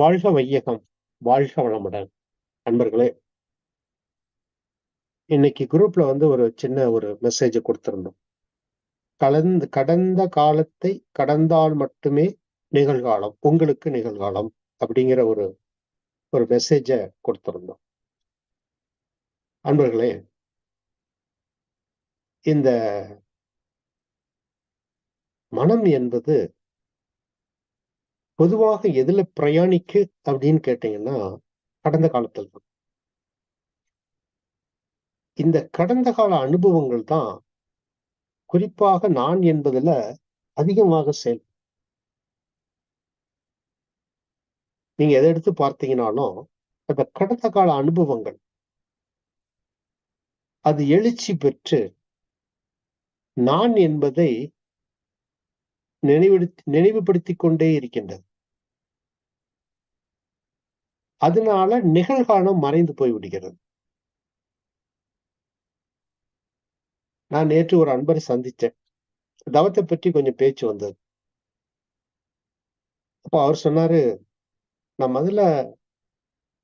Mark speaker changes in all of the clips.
Speaker 1: வாழ்க வையகம். வாழ்க வளமுடன். நண்பர்களே இன்னைக்கு குரூப்ல வந்து ஒரு சின்ன ஒரு மெசேஜ் கொடுத்திருந்தோம். கலந்து கடந்த காலத்தை கடந்தால் மட்டுமே நிகழ்காலம் உங்களுக்கு நிகழ்காலம் அப்படிங்கிற ஒரு ஒரு மெசேஜ கொடுத்திருந்தோம். அன்பர்களே இந்த மனம் என்பது பொதுவாக எதுல பிரயாணிக்கு அப்படின்னு கேட்டீங்கன்னா கடந்த காலத்தில் தான். இந்த கடந்த கால அனுபவங்கள் தான் குறிப்பாக நான் என்பதுல அதிகமாக செயல் நீங்க எதை எடுத்து பார்த்தீங்கன்னாலும் அந்த கடந்த கால அனுபவங்கள் அது எழுச்சி பெற்று நான் என்பதை நினைவுடுத்தி நினைவுபடுத்திக் கொண்டே இருக்கின்றது. அதனால நிகழ்காலம் மறைந்து போய் விடுகிறது நான் நேற்று ஒரு அன்பரை சந்திச்சேன் தவத்தை பற்றி கொஞ்சம் பேச்சு வந்தது. அப்போ அவர் சொன்னாரு நான் முதல்ல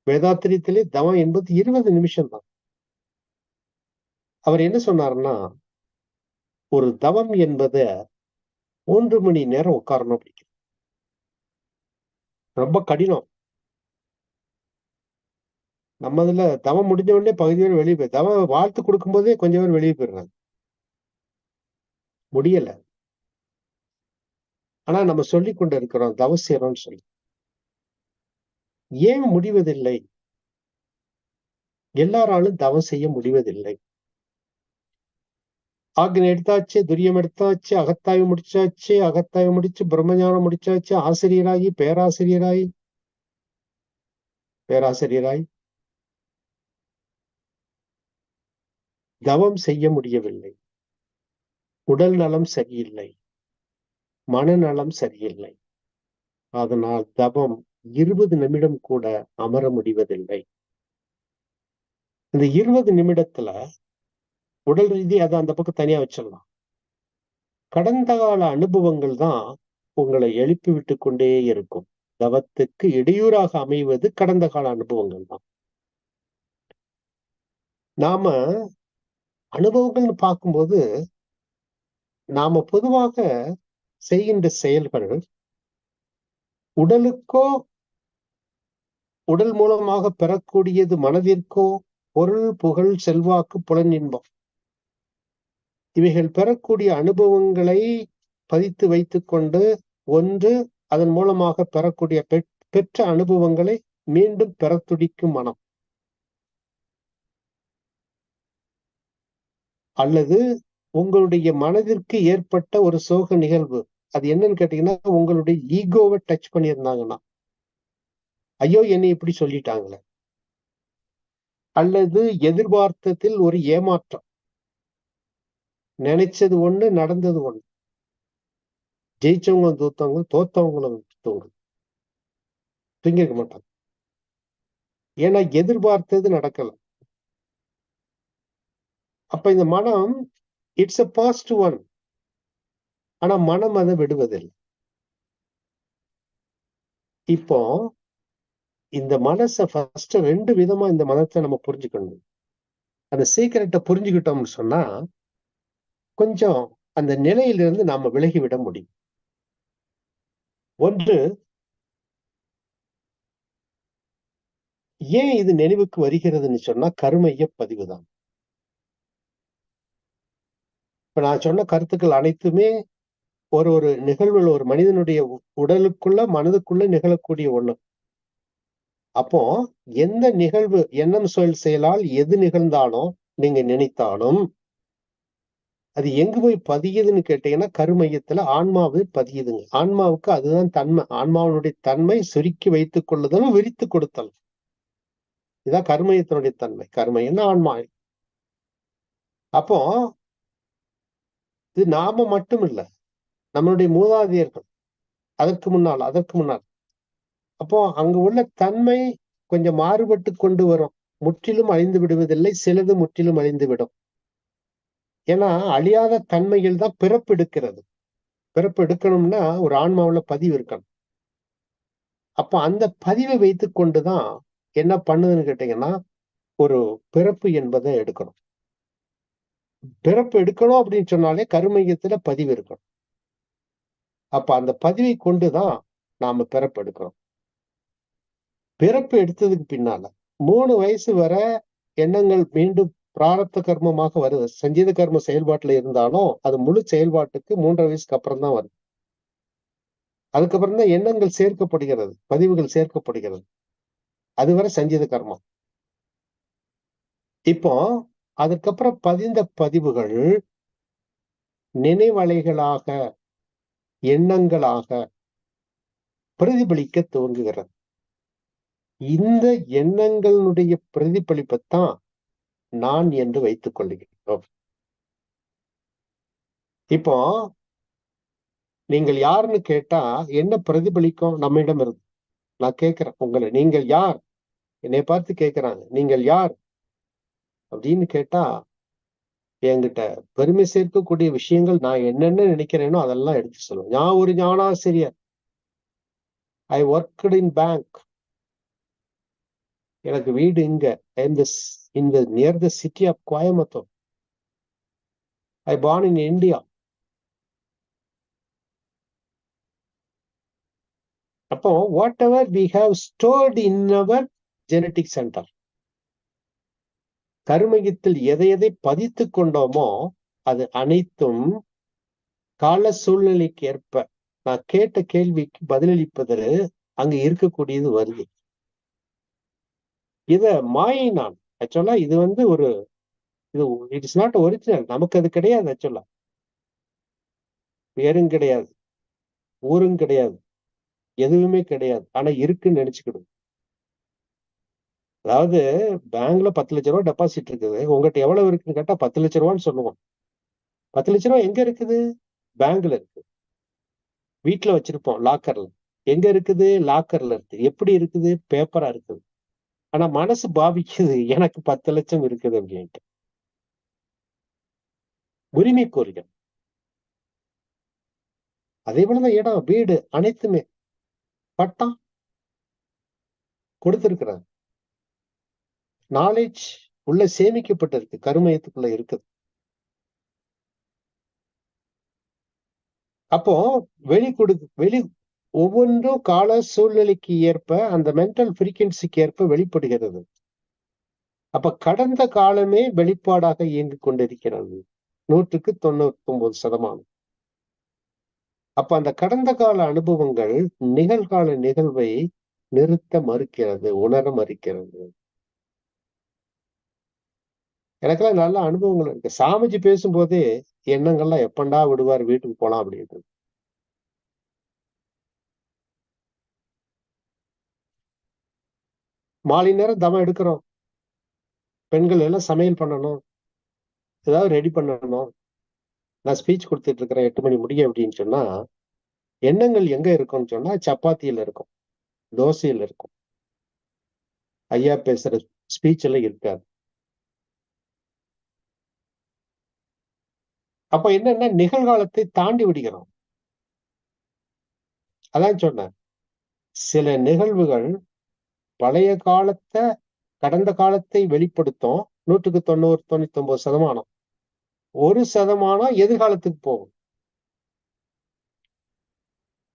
Speaker 1: வேதாத்திரியத்திலே தவம் என்பது இருபது நிமிஷம் தான் அவர் என்ன சொன்னாருன்னா ஒரு தவம் என்பதை மூன்று மணி நேரம் உட்காரணும் அப்படிங்கிறது. ரொம்ப கடினம். நம்ம இதுல தவம் முடிஞ்ச உடனே பகுதி பேர் வெளியே போய் தவம் வாழ்த்து கொடுக்கும் போதே கொஞ்சம் பேர் வெளியே போயிடுறாங்க. முடியல. ஆனா நம்ம சொல்லி கொண்டு இருக்கிறோம் தவம் செய்யறோம்னு சொல்லி. ஏன் முடிவதில்லை? எல்லாராலும் தவம் செய்ய முடிவதில்லை. ஆக்னி எடுத்தாச்சு துரியம் எடுத்தாச்சு அகத்தாய்வு முடிச்சாச்சு அகத்தாய்வு முடிச்சு பிரம்மஞானம் முடிச்சாச்சு ஆசிரியராகி பேராசிரியராய் பேராசிரியராய் தவம் செய்ய முடியவில்லை. உடல் நலம் சரியில்லை. மனநலம் சரியில்லை. அதனால் தவம் இருபது நிமிடம் கூட அமர முடிவதில்லை. இந்த இருபது நிமிடத்துல உடல் ரீதி அதை அந்த பக்கம் தனியா வச்சிடலாம். கடந்த கால அனுபவங்கள் தான் உங்களை எழுப்பி விட்டு கொண்டே இருக்கும். தவத்துக்கு இடையூறாக அமைவது கடந்த கால அனுபவங்கள் தான். நாம அனுபவங்கள்னு பார்க்கும்போது நாம பொதுவாக செய்கின்ற செயல்கள் உடலுக்கோ உடல் மூலமாக பெறக்கூடியது மனதிற்கோ பொருள் புகழ் செல்வாக்கு புலன் இன்பம். இவைகள் பெறக்கூடிய அனுபவங்களை பதித்து வைத்துக்கொண்டு ஒன்று அதன் மூலமாக பெறக்கூடிய பெற்ற அனுபவங்களை மீண்டும் பெற துடிக்கும் மனம். அல்லது உங்களுடைய மனதிற்கு ஏற்பட்ட ஒரு சோக நிகழ்வு. அது என்னன்னு கேட்டீங்கன்னா உங்களுடைய ஈகோவை டச் பண்ணியிருந்தாங்கன்னா. ஐயோ என்னை இப்படி சொல்லிட்டாங்களே. அல்லது எதிர்பார்த்ததில் ஒரு ஏமாற்றம். நினைச்சது ஒண்ணு நடந்தது ஒண்ணு. ஜெயிச்சவங்களும் தோத்தவங்களும் தோத்தவங்களும் தூங்க தூங்கிருக்க மாட்டாங்க. ஏன்னா எதிர்பார்த்தது நடக்கல. அப்ப இந்த மனம் இட்ஸ் அ பாஸ்ட் ஒன் ஆனா மனம் அதை விடுவதில்லை. இப்போ இந்த மனசை ஃபர்ஸ்ட் ரெண்டு விதமா இந்த மனத்தை நம்ம புரிஞ்சுக்கணும். அந்த சீக்கிரட்டை புரிஞ்சுக்கிட்டோம்னு சொன்னா கொஞ்சம் அந்த நிலையிலிருந்து நாம விலகிவிட முடியும். ஒன்று ஏன் இது நினைவுக்கு வருகிறதுன்னு சொன்னா கருமைய பதிவுதான். இப்ப நான் சொன்ன கருத்துக்கள் அனைத்துமே ஒரு ஒரு நிகழ்வுல ஒரு மனிதனுடைய உடலுக்குள்ள மனதுக்குள்ள நிகழக்கூடிய ஒண்ணு. அப்போ எந்த நிகழ்வு எண்ணம் சொல் செயலால் எது நிகழ்ந்தாலும் நீங்க நினைத்தாலும் அது எங்க போய் பதியுதுன்னு கேட்டீங்கன்னா கருமையத்துல ஆன்மாவு பதியுதுங்க. ஆன்மாவுக்கு அதுதான் தன்மை. ஆன்மாவினுடைய தன்மை சுருக்கி வைத்துக் கொள்ளுதலும் விரித்து கொடுத்தல் இதான் கருமையத்தினுடைய தன்மை. கருமையன்னா ஆன்மா. அப்போ இது நாம மட்டும் இல்ல நம்மளுடைய மூதாதையர்கள். அதற்கு முன்னால் அதற்கு முன்னால். அப்போ அங்கு உள்ள தன்மை கொஞ்சம் மாறுபட்டு கொண்டு வரும். முற்றிலும் அழிந்து விடுவதில்லை சிலது முற்றிலும் அழிந்து விடும். ஏன்னா அழியாத தன்மையில் தான் பிறப்பு எடுக்கிறது. பிறப்பு எடுக்கணும்னா ஒரு ஆன்மாவுல பதிவு இருக்கணும். அப்ப அந்த பதிவை வைத்து கொண்டுதான் என்ன பண்ணுதுன்னு கேட்டீங்கன்னா ஒரு பிறப்பு என்பதை எடுக்கணும். பிறப்பு எடுக்கணும் அப்படின்னு சொன்னாலே கருமையத்துல பதிவு இருக்கணும். அப்ப அந்த பதிவை கொண்டுதான் நாம பிறப்பு எடுக்கிறோம். பிறப்பு எடுத்ததுக்கு பின்னால மூணு வயசு வர எண்ணங்கள் மீண்டும் பிராரப்த கர்மமாக வருது. சஞ்சீத கர்ம செயல்பாட்டுல இருந்தாலும் அது முழு செயல்பாட்டுக்கு மூன்றரை வயசுக்கு அப்புறம் தான் வருது. அதுக்கப்புறம் தான் எண்ணங்கள் சேர்க்கப்படுகிறது. பதிவுகள் சேர்க்கப்படுகிறது. அதுவரை சஞ்சீத கர்மம் இப்போ அதுக்கப்புறம் பதிந்த பதிவுகள் நினைவலைகளாக எண்ணங்களாக பிரதிபலிக்க துவங்குகிறது. இந்த எண்ணங்களுடைய பிரதிபலிப்பைத்தான் நான் என்று வைத்துக் கொள்கிறோம். இப்போ நீங்கள் யாருன்னு கேட்டா என்ன பிரதிபலிக்கும் நம்மிடம் இருந்து? நான் கேட்கிறேன் உங்களை. நீங்கள் யார்? என்னை பார்த்து கேட்கிறாங்க நீங்கள் யார்? அப்படின்னு கேட்டா என்கிட்ட பெருமை சேர்க்கக்கூடிய விஷயங்கள் நான் என்னென்ன நினைக்கிறேனோ அதெல்லாம் எடுத்து சொல்லுவேன். நான் ஒரு ஞானாசிரியர். ஐ ஒர்க்டு இன் பேங்க் எனக்கு வீடு இங்க இந்த the the city city Coimbatore Coimbatore. I in India அப்போ what whatever we have stored in our genetic centre கருமயத்தில் எதை எதை பதித்து கொண்டோமோ அது அனைத்தும் கால சூழ்நிலைக்கு ஏற்ப நான் கேட்ட கேள்விக்கு பதிலளிப்பதில் அங்கு இருக்கக்கூடியது வருது. இத மாயை நான் ஆக்சுவலா இது வந்து ஒரு இது இட் இஸ் நாட் ஒரிஜினல் நமக்கு அது கிடையாது ஆக்சுவலா பேரும் கிடையாது. ஊரும் கிடையாது. எதுவுமே கிடையாது. ஆனா இருக்குன்னு நினைச்சுக்கிடும் அதாவது பேங்க்ல பத்து லட்ச ரூபா டெபாசிட் இருக்குது. உங்ககிட்ட எவ்வளவு இருக்குன்னு கேட்டா பத்து லட்ச ரூபான்னு சொல்லுவோம். பத்து லட்ச ரூபா எங்க இருக்குது? பேங்க்ல இருக்கு. வீட்டுல வச்சிருப்போம் லாக்கர்ல எங்க இருக்குது? லாக்கர்ல இருக்கு. எப்படி இருக்குது? பேப்பரா இருக்குது. ஆனா மனசு பாவிக்குது. எனக்கு பத்து லட்சம் இருக்குது அப்படின்ட்டு. உரிமை கோரிகள் அதே போலதான் இடம் வீடு அனைத்துமே பட்டம் கொடுத்திருக்கிறாங்க. நாலேஜ் உள்ள சேமிக்கப்பட்டிருக்கு. கருமயத்துக்குள்ள இருக்குது. அப்போ வெளி கொடு வெளி ஒவ்வொன்றும் கால சூழ்நிலைக்கு ஏற்ப அந்த மென்டல் ஃப்ரீக்குவன்சிக்கு ஏற்ப வெளிப்படுகிறது. அப்ப கடந்த காலமே வெளிப்பாடாக இயங்கி கொண்டிருக்கிறது. நூற்றுக்கு தொண்ணூத்தி ஒன்பது சதமானம். அப்ப அந்த கடந்த கால அனுபவங்கள் நிகழ்கால நிகழ்வை நிறுத்த மறுக்கிறது உணர மறுக்கிறது. எனக்கெல்லாம் நல்ல அனுபவங்கள் இருக்கு. சாமிஜி பேசும்போதே எண்ணங்கள்லாம் எப்பண்டா விடுவார் வீட்டுக்கு போலாம் அப்படின்றது. மாலை நேரம் தவம் எடுக்கிறோம். பெண்கள் எல்லாம் சமையல் பண்ணணும். ஏதாவது ரெடி பண்ணணும். நான் ஸ்பீச் கொடுத்துட்டு இருக்கிறேன் எட்டு மணி முடியும் அப்படின்னு சொன்னா எண்ணங்கள் எங்க இருக்கும்னு சொன்னா சப்பாத்தியில இருக்கும். தோசையில இருக்கும். ஐயா பேசுற ஸ்பீச் எல்லாம் இருக்காது. அப்ப என்னன்னா நிகழ்காலத்தை தாண்டி விடுகிறோம். அதான் சொன்னேன். சில நிகழ்வுகள் பழைய காலத்தை கடந்த காலத்தை வெளிப்படுத்தும் நூற்றுக்கு தொண்ணூறு தொண்ணூத்தி ஒன்பது சதமானம். ஒரு சதமானம் எதிர்காலத்துக்கு போகும்.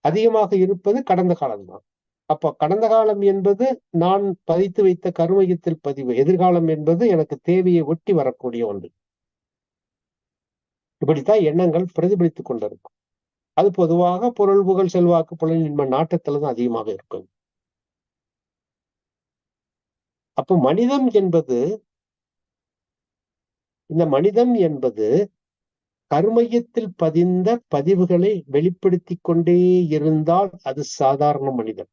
Speaker 1: அதிகமாக இருப்பது கடந்த காலம்தான். அப்ப கடந்த காலம் என்பது நான் பதித்து வைத்த கருமையத்தில் பதிவு எதிர்காலம் என்பது எனக்கு தேவையை ஒட்டி வரக்கூடிய ஒன்று. இப்படித்தான் எண்ணங்கள் பிரதிபலித்துக் கொண்டிருக்கும். அது பொதுவாக பொருள் புகழ் செல்வாக்கு புலனின்ம நாட்டத்துல தான் அதிகமாக இருக்கும். அப்போ மனிதம் என்பது இந்த மனிதம் என்பது கருமையத்தில் பதிந்த பதிவுகளை வெளிப்படுத்தி கொண்டே இருந்தால் அது சாதாரண மனிதன்.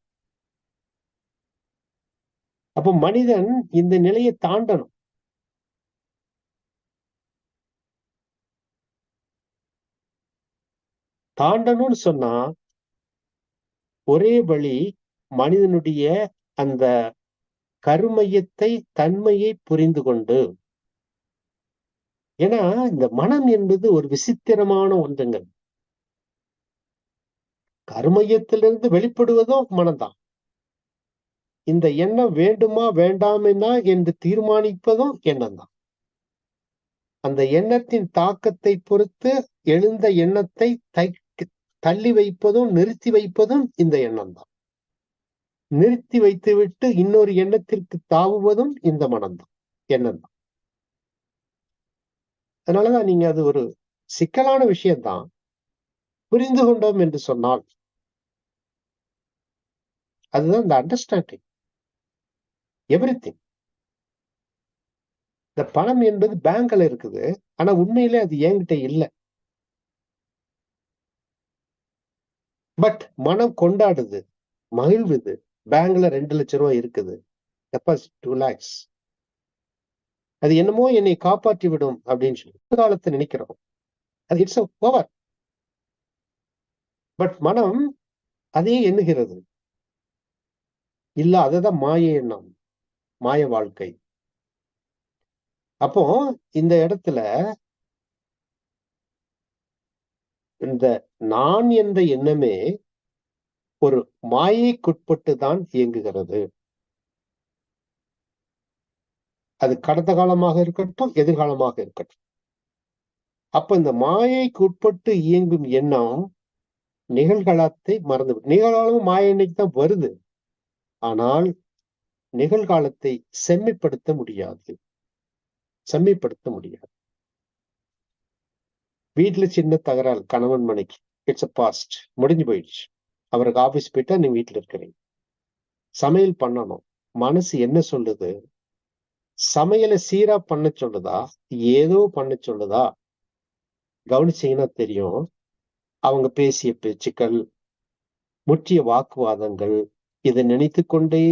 Speaker 1: அப்போ மனிதன் இந்த நிலையை தாண்டணும். தாண்டணும்னு சொன்னா ஒரே வழி மனிதனுடைய அந்த கருமையத்தை தன்மையை புரிந்து கொண்டு ஏன்னா இந்த மனம் என்பது ஒரு விசித்திரமான ஒன்றுங்க கருமையத்திலிருந்து வெளிப்படுவதும் மனம்தான். இந்த எண்ணம் வேண்டுமா வேண்டாமென்னா என்று தீர்மானிப்பதும் எண்ணம் தான் அந்த எண்ணத்தின் தாக்கத்தை பொறுத்து எழுந்த எண்ணத்தை தள்ளி வைப்பதும் நிறுத்தி வைப்பதும் இந்த எண்ணம் தான் நிறுத்தி வைத்துவிட்டு இன்னொரு எண்ணத்திற்கு தாவுவதும் இந்த மனம்தான் எண்ணம் தான் அதனாலதான் நீங்க அது ஒரு சிக்கலான விஷயம்தான். புரிந்து கொண்டோம் என்று சொன்னால் அதுதான் இந்த அண்டர்ஸ்டாண்டிங் எவ்ரி திங் இந்த பணம் என்பது பேங்க்ல இருக்குது ஆனா உண்மையிலே அது என்கிட்ட இல்லை. பட் மனம் கொண்டாடுது மகிழ்வுது பேங்க்ல ரெண்டு லட்சம் ரூபாய் இருக்குது. டெபாசிட் டூ லேக்ஸ் அது என்னமோ என்னை காப்பாற்றி விடும் அப்படின்னு சொல்லி காலத்தை நினைக்கிறோம். அது இட்ஸ் ஓவர் பட் மனம் அதே எண்ணுகிறது. இல்ல அதுதான் மாய எண்ணம். மாய வாழ்க்கை. அப்போ இந்த இடத்துல இந்த நான் என்ற எண்ணமே ஒரு மாயைக்குட்பட்டு தான் இயங்குகிறது. அது கடந்த காலமாக இருக்கட்டும் எதிர்காலமாக இருக்கட்டும். அப்ப இந்த மாயைக்கு உட்பட்டு இயங்கும் எண்ணம் நிகழ்காலத்தை மறந்து நிகழ்காலமும் மாய தான் வருது. ஆனால் நிகழ்காலத்தை செம்மைப்படுத்த முடியாது. செம்மைப்படுத்த முடியாது. வீட்டுல சின்ன தகராறு கணவன் மனைக்கு. இட்ஸ் அ பாஸ்ட் முடிஞ்சு போயிடுச்சு. அவருக்கு ஆபீஸ் போயிட்டா நீ வீட்டுல இருக்கிறீங்க சமையல் பண்ணணும். மனசு என்ன சொல்லுது? சமையலை சீரா பண்ண சொல்லுதா? ஏதோ பண்ண சொல்லுதா? கவனிச்சீங்கன்னா தெரியும். அவங்க பேசிய பேச்சுக்கள் முற்றிய வாக்குவாதங்கள் இதை நினைத்து கொண்டே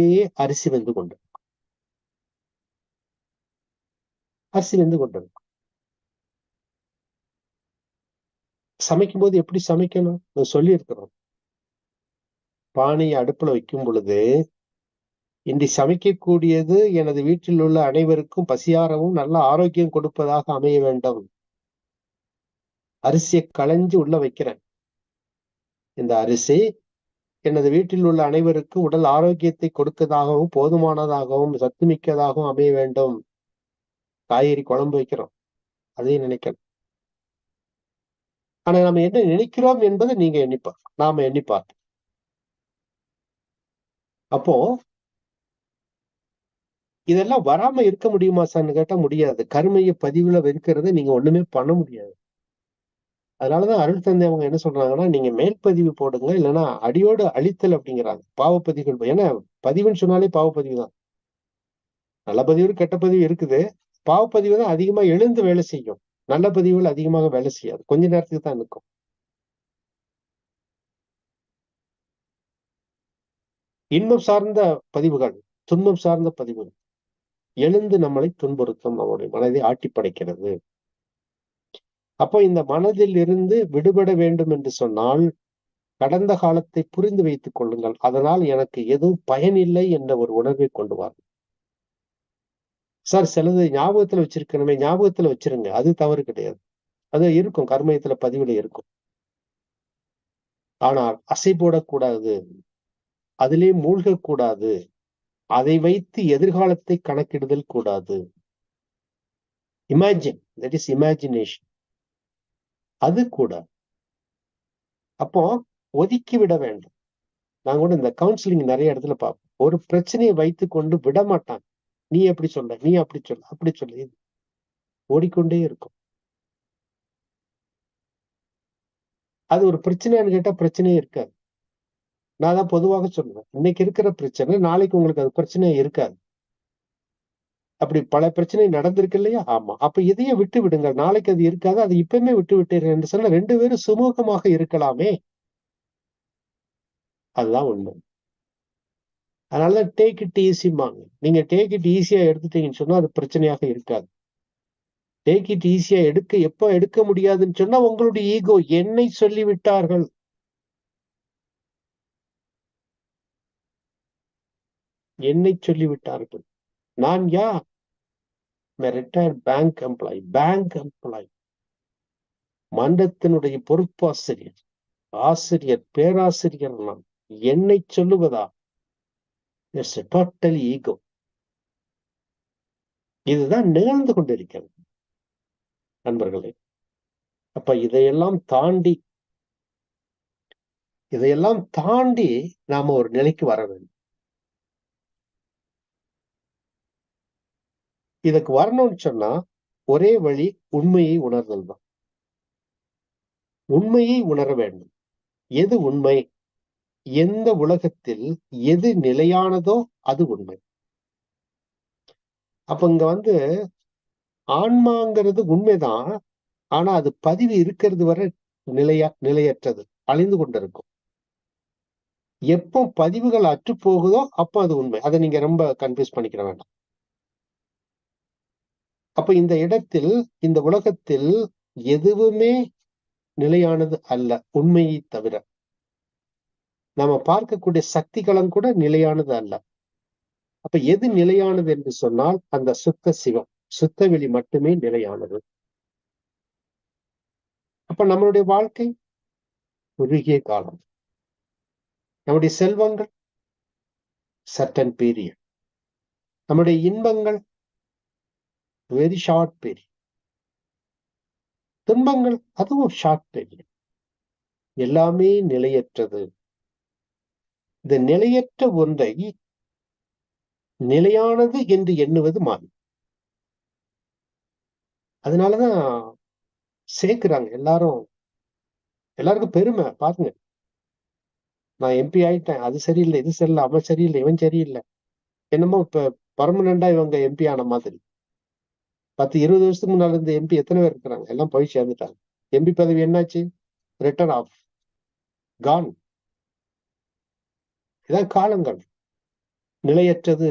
Speaker 1: அரிசி வந்து கொண்டு அரிசி வந்து கொண்டு சமைக்கும் போது எப்படி சமைக்கணும்? சொல்லி இருக்கிறோம் பானையை அடுப்புல வைக்கும் பொழுது இன்றி சமைக்கக்கூடியது எனது வீட்டில் உள்ள அனைவருக்கும் பசியாரவும் நல்ல ஆரோக்கியம் கொடுப்பதாக அமைய வேண்டும். அரிசியை களைஞ்சு உள்ள வைக்கிறேன். இந்த அரிசி எனது வீட்டில் உள்ள அனைவருக்கும் உடல் ஆரோக்கியத்தை கொடுக்கதாகவும் போதுமானதாகவும் சத்துமிக்கதாகவும் அமைய வேண்டும். காய்கறி குழம்பு வைக்கிறோம். அதையும் நினைக்கணும். ஆனா நம்ம என்ன நினைக்கிறோம் என்பதை நீங்க எண்ணிப்பார் நாம எண்ணிப்பார் அப்போ இதெல்லாம் வராம இருக்க முடியுமா சார்னு கேட்டா முடியாது. கருமையை பதிவுல வெறுக்கிறத நீங்க ஒண்ணுமே பண்ண முடியாது. அதனாலதான் அருள் தந்தை அவங்க என்ன சொல்றாங்கன்னா நீங்க மேல் பதிவு போடுங்க இல்லைன்னா அடியோடு அழித்தல் அப்படிங்கிறாங்க. பாவப்பதிவுகள் ஏன்னா பதிவுன்னு சொன்னாலே பாவப்பதிவு தான். நல்ல பதிவு கெட்ட பதிவு இருக்குது. பாவப்பதிவு தான் அதிகமா எழுந்து வேலை செய்யும். நல்ல பதிவுகள் அதிகமாக வேலை செய்யாது. கொஞ்ச நேரத்துக்கு தான் இருக்கும். இன்பம் சார்ந்த பதிவுகள் துன்பம் சார்ந்த பதிவுகள். எழுந்து நம்மளை துன்புறுத்தும் நம்முடைய மனதை ஆட்டி படைக்கிறது. அப்போ இந்த மனதில் இருந்து விடுபட வேண்டும் என்று சொன்னால் கடந்த காலத்தை புரிந்து வைத்துக் கொள்ளுங்கள். அதனால் எனக்கு எதுவும் பயனில்லை என்ற ஒரு உணர்வை கொண்டு வாருங்கள் சார் சிலது ஞாபகத்துல வச்சிருக்கணுமே ஞாபகத்துல வச்சிருங்க. அது தவறு கிடையாது. அது இருக்கும் கர்மயத்துல பதிவுல இருக்கும். ஆனால் அசை போடக்கூடாது. அதிலே மூழ்கக்கூடாது. அதை வைத்து எதிர்காலத்தை கணக்கிடுதல் கூடாது. இமேஜின் தட் இஸ் இமேஜினேஷன் அது கூட. அப்போ ஒதுக்கி விட வேண்டும். நான் கூட இந்த கவுன்சிலிங் நிறைய இடத்துல பார்ப்போம் ஒரு பிரச்சனையை வைத்து கொண்டு விட மாட்டாங்க நீ எப்படி சொல்ல நீ அப்படி சொல்ல அப்படி சொல்ல. ஓடிக்கொண்டே இருக்கும். அது ஒரு பிரச்சனைன்னு கேட்டா பிரச்சனையே இருக்காது. நான் தான் பொதுவாக சொல்லுவேன். இன்னைக்கு இருக்கிற பிரச்சனை நாளைக்கு உங்களுக்கு அது பிரச்சனையே இருக்காது. அப்படி பல பிரச்சனை நடந்திருக்கு இல்லையா? ஆமா. அப்ப இதையே விட்டு விடுங்க நாளைக்கு அது இருக்காது. அது இப்பவுமே விட்டு விட்டீர்கள் என்று சொல்ல ரெண்டு பேரும் சுமூகமாக இருக்கலாமே. அதுதான் உண்மை. அதனால டேக் இட் ஈஸிமாங்க நீங்க டேக் இட் ஈஸியா எடுத்துட்டீங்கன்னு சொன்னா அது பிரச்சனையாக இருக்காது. டேக் இட் ஈஸியா எடுக்க எப்ப எடுக்க முடியாதுன்னு சொன்னா உங்களுடைய ஈகோ என்னை சொல்லி விட்டார்கள் என்னை சொல்லிவிட்டார்கள். நான் யார்? Retired bank employee bank employee மன்றத்தினுடைய பொறுப்பாசிரியர் ஆசிரியர் பேராசிரியர் நான். என்னை சொல்லுவதா? இட்ஸ் டோட்டல் ஈகோ இதுதான் நிகழ்ந்து கொண்டிருக்கிறது. நண்பர்களே அப்ப இதையெல்லாம் தாண்டி இதையெல்லாம் தாண்டி நாம ஒரு நிலைக்கு வர வேண்டும். இதுக்கு வரணும்னு சொன்னா ஒரே வழி உண்மையை உணர்தல் தான். உண்மையை உணர வேண்டும். எது உண்மை? எந்த உலகத்தில் எது நிலையானதோ அது உண்மை. அப்ப இங்க வந்து ஆன்மாங்கிறது உண்மைதான் ஆனா அது பதிவு இருக்கிறது வரை நிலையா நிலையற்றது அழிந்து கொண்டிருக்கும். எப்போ பதிவுகள் அற்று போகுதோ அப்போ அது உண்மை. அதை நீங்க ரொம்ப கன்ஃபியூஸ் பண்ணிக்கிற வேண்டாம். அப்ப இந்த இடத்தில் இந்த உலகத்தில் எதுவுமே நிலையானது அல்ல உண்மையை தவிர. நாம பார்க்கக்கூடிய சக்திகளும் கூட நிலையானது அல்ல. அப்ப எது நிலையானது என்று சொன்னால் அந்த சுத்த சிவம் சுத்த வெளி மட்டுமே நிலையானது. அப்ப நம்மளுடைய வாழ்க்கை குறுகிய காலம். நம்முடைய செல்வங்கள் சர்டன் பீரியட் நம்முடைய இன்பங்கள் வெரி ஷார்ட் பீரியட் துன்பங்கள் அதுவும் ஷார்ட் பீரியட் எல்லாமே நிலையற்றது. இந்த நிலையற்ற ஒன்றை நிலையானது என்று எண்ணுவது மாறி. அதனாலதான் சேர்க்கிறாங்க. எல்லாரும் எல்லாருக்கும் பெருமை. பாருங்க. நான் எம்பி ஆயிட்டேன். அது சரியில்லை இது சரியில்லை அவன் சரியில்லை இவன் சரியில்லை. என்னமோ இப்ப பர்மனண்டா இவங்க எம்பி ஆன மாதிரி. பத்து இருபது வருஷத்துக்கு முன்னால இருந்த எம்பி எத்தனை பேர் இருக்கிறாங்க? எல்லாம் போய் சேர்ந்துட்டாங்க. எம்பி பதவி என்னாச்சு? ரிட்டர்ன் ஆஃப் கான் இதான் காலங்கள். நிலையற்றது.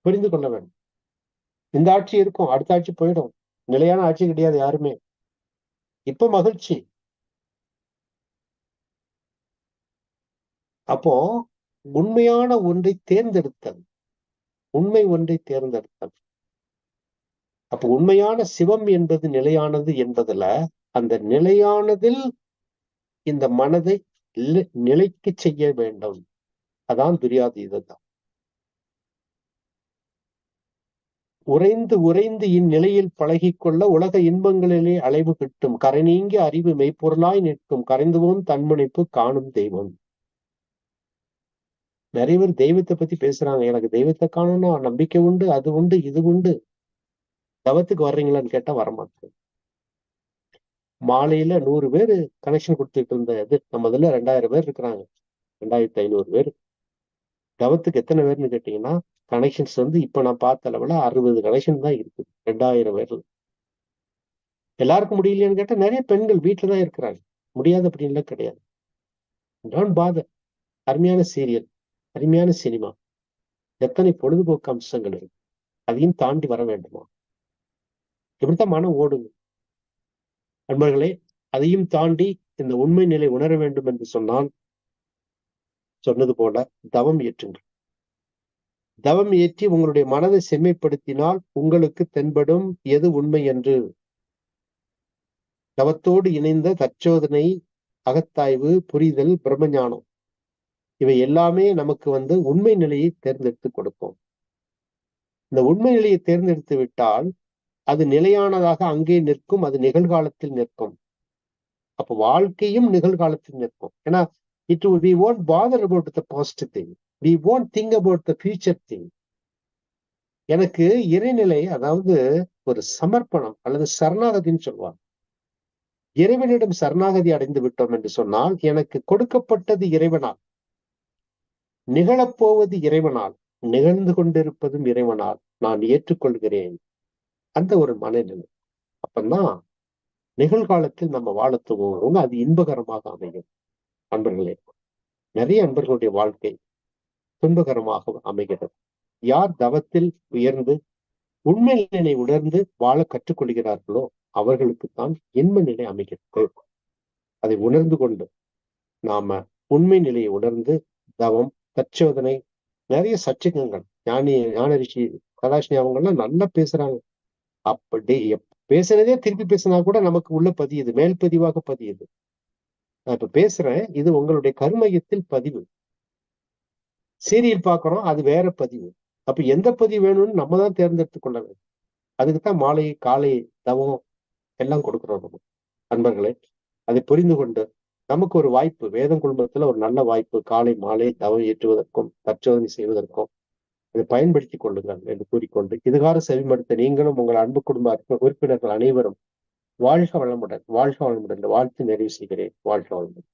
Speaker 1: புரிந்து கொள்ள வேண்டும். இந்த ஆட்சி இருக்கும். அடுத்த ஆட்சி போயிடும். நிலையான ஆட்சி கிடையாது யாருமே. இப்ப மகிழ்ச்சி. அப்போ உண்மையான ஒன்றை தேர்ந்தெடுத்தல். உண்மை ஒன்றை தேர்ந்தெடுத்தல். அப்ப உண்மையான சிவம் என்பது நிலையானது என்பதுல அந்த நிலையானதில் இந்த மனதை நிலைக்கு செய்ய வேண்டும். அதான் துரியாதீதம் உறைந்து உறைந்து இந்நிலையில் பழகிக்கொள்ள உலக இன்பங்களிலே அலைவு கிட்டும். கரை நீங்கி அறிவு மெய்ப்பொருளாய் நிற்கும். கரைந்துவோம் தன்முனைப்பு காணும் தெய்வம். நிறைய பேர் தெய்வத்தை பத்தி பேசுறாங்க. எனக்கு தெய்வத்தை காணணும் நம்பிக்கை உண்டு அது உண்டு இது உண்டு. தவத்துக்கு வர்றீங்களான்னு கேட்டா வரமாட்டாங்க மாலையில நூறு பேர் கனெக்ஷன் கொடுத்துட்டு இருந்த இது நம்ம இதுல ரெண்டாயிரம் பேர் இருக்கிறாங்க. ரெண்டாயிரத்தி ஐநூறு பேர். தவத்துக்கு எத்தனை பேர்னு கேட்டீங்கன்னா கனெக்ஷன்ஸ் வந்து இப்ப நான் பார்த்த அளவுல அறுபது கனெக்ஷன் தான் இருக்குது ரெண்டாயிரம் பேர்ல. எல்லாருக்கும் முடியலையான்னு கேட்டா நிறைய பெண்கள் வீட்டுல தான் இருக்கிறாங்க. முடியாது அப்படின்லாம் கிடையாது. டோன்ட் பாதர் அருமையான சீரியல். அருமையான சினிமா. எத்தனை பொழுதுபோக்கு அம்சங்கள் இருக்கு. அதையும் தாண்டி வர வேண்டுமா? இப்படித்தான் மனம் ஓடுங்க நண்பர்களே அதையும் தாண்டி இந்த உண்மை நிலை உணர வேண்டும் என்று சொன்னால் சொன்னது போல தவம் ஏற்றுங்கள். தவம் ஏற்றி உங்களுடைய மனதை செம்மைப்படுத்தினால் உங்களுக்கு தென்படும் எது உண்மை என்று. தவத்தோடு இணைந்த தற்சோதனை அகத்தாய்வு புரிதல் பிரம்மஞானம் இவை எல்லாமே நமக்கு வந்து உண்மை நிலையை தேர்ந்தெடுத்து கொடுக்கும். இந்த உண்மை நிலையை தேர்ந்தெடுத்து விட்டால் அது நிலையானதாக அங்கே நிற்கும் அது நிகழ்காலத்தில் நிற்கும். அப்ப வாழ்க்கையும் நிகழ்காலத்தில் நிற்கும். ஏன்னா it we won't bother about the positive thing we won't think about the future thing எனக்கு இறைநிலை அதாவது ஒரு சமர்ப்பணம் அல்லது சரணாகதின்னு சொல்லுவாங்க. இறைவனிடம் சரணாகதி அடைந்து விட்டோம் என்று சொன்னால் எனக்கு கொடுக்கப்பட்டது இறைவனால். நிகழப்போவது இறைவனால். நிகழ்ந்து கொண்டிருப்பதும் இறைவனால். நான் ஏற்றுக்கொள்கிறேன். அந்த ஒரு மனநிலை. அப்பந்தான் நிகழ்காலத்தில் நம்ம வாழ அது இன்பகரமாக அமையும். அன்பர்களே நிறைய அன்பர்களுடைய வாழ்க்கை துன்பகரமாக அமைகிறது. யார் தவத்தில் உயர்ந்து உண்மை நிலை உணர்ந்து வாழ கற்றுக்கொள்கிறார்களோ அவர்களுக்குத்தான் இன்ப நிலை அமைகிறது. அதை உணர்ந்து கொண்டு நாம உண்மை நிலையை உணர்ந்து தவம் தற்சோதனை நிறைய சச்சங்கங்கள். ஞானி ஞான ரிஷி கதாஷினி அவங்கெல்லாம் நல்லா பேசுறாங்க. அப்படி பேசுனதே திருப்பி பேசினா கூட நமக்கு உள்ள பதியுது மேல் பதிவாக பதியுது. நான் இப்ப பேசுறேன் இது உங்களுடைய கருமையத்தில் பதிவு. சீரியல் பார்க்கறோம் அது வேற பதிவு. அப்ப எந்த பதிவு வேணும்னு நம்ம தான் தேர்ந்தெடுத்து கொள்ள வேண்டும். அதுக்குத்தான் மாலை காலை தவம் எல்லாம் கொடுக்குறோம் நம்ம. அன்பர்களே அதை புரிந்து கொண்டு நமக்கு ஒரு வாய்ப்பு வேதம் குடும்பத்துல ஒரு நல்ல வாய்ப்பு காலை மாலை தவம் ஏற்றுவதற்கும் தற்சோதனை செய்வதற்கும் இதை பயன்படுத்தி கொள்ளுங்கள் என்று கூறிக்கொண்டு இதுகார செவிமடுத்த நீங்களும் உங்கள் அன்பு குடும்ப உறுப்பினர்கள் அனைவரும் வாழ்க வளமுடன் வாழ்க வளமுடன் வாழ்த்து நிறைவு செய்கிறேன். வாழ்க வளமுடன்.